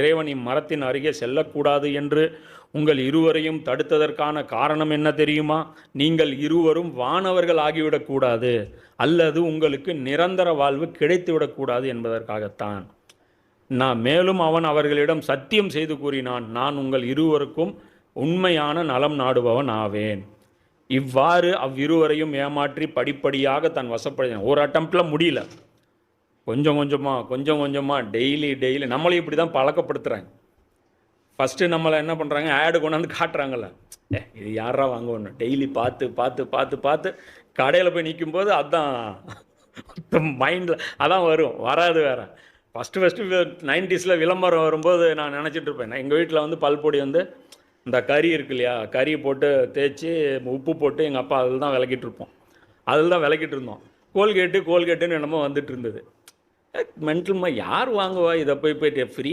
இறைவன் இம்மரத்தின் அருகே செல்லக்கூடாது என்று உங்கள் இருவரையும் தடுத்ததற்கான காரணம் என்ன தெரியுமா? நீங்கள் இருவரும் வானவர்கள் ஆகிவிடக்கூடாது அல்லது உங்களுக்கு நிரந்தர வாழ்வு கிடைத்துவிடக்கூடாது என்பதற்காகத்தான். நான் மேலும் அவன் அவர்களிடம் சத்தியம் செய்து கூறினான் நான் உங்கள் இருவருக்கும் உண்மையான நலம் நாடுபவன் ஆவேன். இவ்வாறு அவ்விருவரையும் ஏமாற்றி படிப்படியாக தன் வசப்படுத்தினான். ஒரு அட்டம்ப்டில் முடியல. கொஞ்சம் கொஞ்சமாக கொஞ்சம் கொஞ்சமாக டெய்லி டெய்லி நம்மளையும் இப்படி தான் பழக்கப்படுத்துகிறாங்க ஃபஸ்ட்டு நம்மளை என்ன பண்ணுறாங்க ஆடு கொண்டாந்து காட்டுறாங்கல்ல. ஏ இது யாரா வாங்குவோன்னு டெய்லி பார்த்து பார்த்து பார்த்து பார்த்து கடையில் போய் நிற்கும்போது அதுதான் மைண்டில் அதான் வரும். வராது வேறு. ஃபஸ்ட்டு ஃபஸ்ட்டு நைன்டிஸில் விளம்பரம் வரும்போது நான் நினச்சிட்டு இருப்பேன். நான் எங்கள் வீட்டில் வந்து பல்பொடி வந்து இந்த கறி இருக்கு இல்லையா? கறி போட்டு தேய்ச்சி உப்பு போட்டு எங்கள் அப்பா அதில் தான் விளக்கிட்டு இருப்போம். அதில் தான் விளக்கிட்டு இருந்தோம். கோல்கேட்டு கோல்கேட்டுன்னு என்னமோ வந்துட்டு இருந்தது. மென்டல்மா யார் வாங்குவா? இதை போய் போயிட்டு ஃப்ரீ